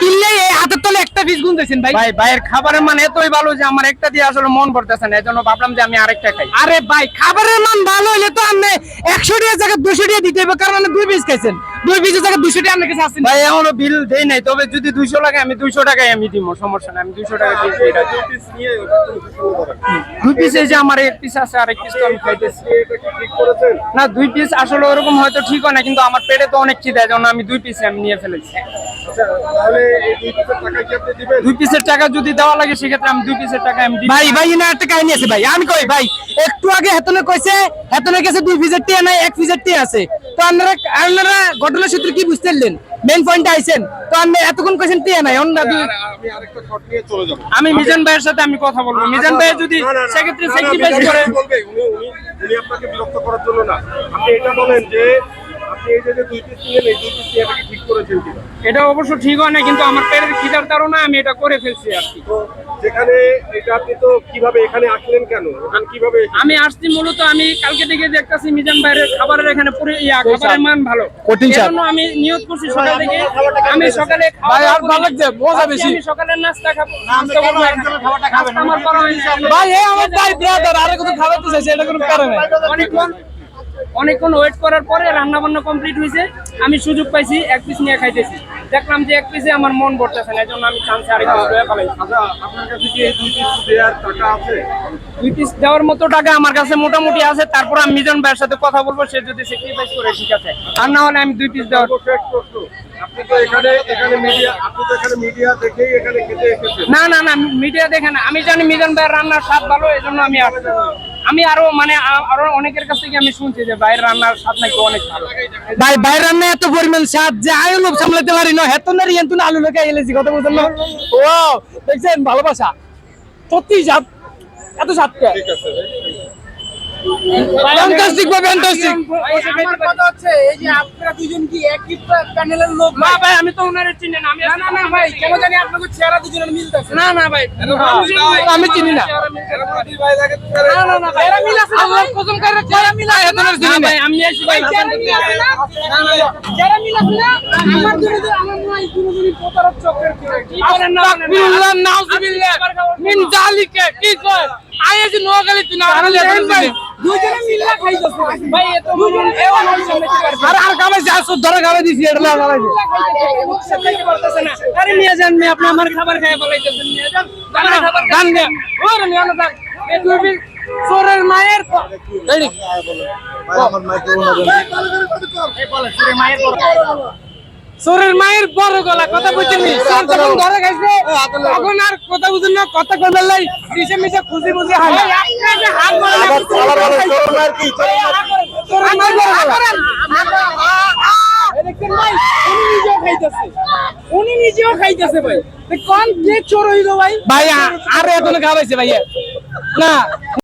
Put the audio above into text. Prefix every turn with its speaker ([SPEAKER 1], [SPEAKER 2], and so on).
[SPEAKER 1] தில்லையை piece গুনতেছেন ভাই।
[SPEAKER 2] ভাই ভাইয়ের খাবারের মান এতই ভালো যে আমার একটা দিয়ে আসলে মন পড়তেছে না এজন্য ভাবলাম যে আমি আরেকটা খাই।
[SPEAKER 1] আরে ভাই খাবারের মান ভালো হলে তো আপনি একশো টাকা জায়গায় দুশো টাকা দিতে হবে কারণ আপনি দুই পিস খাইছেন। দুই পিসের জায়গায় দুশো টাকা আপনার কাছে
[SPEAKER 2] ভাই এখনও বিল দেই নাই তবে যদি দুইশো লাগে আমি দুইশো টাকায় আমি দিব সমস্যা নাই আমি দুইশো টাকা দিয়ে দিয়ে রাখি। দুই পিস এই যে আমার এক পিস আছে আর এক পিস তো আমি খাইতেছি। না দুই পিস আসলে ওরকম হয়তো ঠিক হয় না কিন্তু আমার পেটে তো অনেক খিদে জন্য আমি দুই পিস আমি নিয়ে ফেলেছি। দুই পিসের টাকা যদি দেওয়া লাগে সেক্ষেত্রে আমি দুই পিসের টাকা আমি
[SPEAKER 1] ভাই ভাই না একটা কাহিনী আছে ভাই। আমি কই ভাই একটু আগে হেতনে কইছে হেতনের কাছে দুই পিসের টিয়া নাই এক পিসের টিয়া আছে। তো আপনারা আপনারা ঘটনা সূত্রে কি বুঝতে পারলেন? মেন পয়েন্টে আইছেন। তো আপনি এতক্ষণ কইছেন টিয়া নাই অন্য দুই-
[SPEAKER 3] আমি আরেকটা শট নিয়ে চলে যাব।
[SPEAKER 2] আমি মিজান ভাইয়ের সাথে আমি কথা বলব। মিজান ভাই যদি সেক্ষেত্রে স্যাক্রিফাইস করে
[SPEAKER 3] বলবে, উনি উনি উনি আপনাকে বিরক্ত করার জন্য না। আপনি এটা বলেন যে এই এই এটা কি ঠিক করেছেন কিনা?
[SPEAKER 2] এটা অবশ্য ঠিক হয় না কিন্তু আমার পেটের খিদার কারণে আমি এটা করে ফেলছি আর কি।
[SPEAKER 3] তো যেখানে এটা আপনি তো কীভাবে এখানে আসলেন কেন? এখানে কীভাবে
[SPEAKER 2] আমি আসছি মূলত আমি কালকে থেকে দেখতেছি মিজান ভাইয়ের খাবারের এখানে পুরো ইয়া খাবারের মান ভালো। এজন্য আমি নিয়ত করছি সকাল থেকে। আমি সকালে
[SPEAKER 1] ভাই, আর ভালো লাগছে, মজা বেশি।
[SPEAKER 2] আমি সকালের নাস্তা খাব। নাস্তা করব এখানে। নাস্তা আমার করা হয়নি।
[SPEAKER 1] ভাই এ আমার ভাই ব্রাদার আরে কত খাওয়াতে চাইছে এটা কোনো কারণ? নাই
[SPEAKER 2] অনেকক্ষণ ওয়েট করার পরে রান্না বান্না কমপ্লিট হয়েছে। আমি সুযোগ পাইছি এক পিস নিয়ে খাইতেছি। দেখলাম যে এক পিসে আমার মন ভরতেছে না এই জন্য আমি চান্সে আরেক পিস লয়ে ফেলাইছি
[SPEAKER 3] আচ্ছা আপনার কাছে কি এই দুই পিস দেওয়ার টাকা আছে?
[SPEAKER 2] দুই পিস দেওয়ার মতো টাকা আমার কাছে মোটামুটি আছে তারপর আমি মিজন ভাইয়ের সাথে কথা বলব সে যদি স্যাক্রিফাইস করে ঠিক আছে। আর না হলে আমি দুই পিস দেওয়ার
[SPEAKER 3] আপনি তো এখানে এখানে মিডিয়া আপনি তো এখানে মিডিয়া দেখেই এখানে খেতে এসেছেন।
[SPEAKER 2] না না না মিডিয়া দেখে না। আমি জানি মিজান ভাইয়ের রান্নার স্বাদ ভালো এই জন্য আমি আসছি। আমি আরও মানে আরও অনেকের কাছ থেকে আমি শুনছি যে বাইরের রান্নার স্বাদ নাকি অনেক ভালো।
[SPEAKER 1] ভাই বাইরের রান্না এত পরিমাণ স্বাদ যে আয়ু লোক সামলাতে পারি না। হেতো না হেতনের তুমি আলু লোকে এলেছি কত বলছেন না? ও দেখছেন ভালোবাসা। সত্যি স্বাদ এত স্বাদ
[SPEAKER 3] ঠিক আছে
[SPEAKER 1] ফ্যান্টাস্টিক বা ফ্যান্টাস্টিক
[SPEAKER 2] আমার কথা হচ্ছে এই যে আপনারা দুজন কি একই প্যানেলের লোক না ভাই আমি তো ওনারে চিনি না আমি না না ভাই কেন জানি আপনাদের চেহারা দুজনের মিলতেছে। না না ভাই
[SPEAKER 1] আমি চিনি না।
[SPEAKER 2] না। না না ভাই এরা মিল আছে আল্লাহ কসম করে চেহারা মিল আছে না ভাই আমি আছি ভাই চেহারা মিল আছে না? না না চেহারা মিল আছে না? আমার দুজন আমার নয় দুজনই প্রতারক চক্রের কি বলেন না
[SPEAKER 1] আস্তাগফিরুল্লাহ নাউজুবিল্লাহ। মিন জালিকা কি কয় আইয়াজি নোয়াখালী তুই না আরলে
[SPEAKER 2] মিল্লা খাইতেছে। ভাই এত দুজন এও আমার সামনে পারবে
[SPEAKER 1] আর আর কামে যা সব ধরে খাবে দিছি এটা না।
[SPEAKER 2] আরে নিয়ে যান মেয়ে আপনি আমার খাবার খাই বলাইতেছেন নিয়ে যান। আমার খাবার
[SPEAKER 1] গান দে
[SPEAKER 2] ওরে নিয়ে যান। এই দুই বিল চোরের মায়ের
[SPEAKER 1] রেডি?
[SPEAKER 2] এই বলে চোরের মায়ের পর-
[SPEAKER 1] সোরের মায়ের বড় গলা কথা বুঝছেন যখন ধরে তখন আর কথা বুঝেন না কথা কই লাই মিশে মিশে খুশি খুশি
[SPEAKER 2] যে উনি নিজেও খাইতেছে। উনি নিজেও খাইতেছে ভাই। কোন কে চোর হইল ভাই?
[SPEAKER 1] ভাই আর এখন খাওয়াইছে ভাইয়া। না।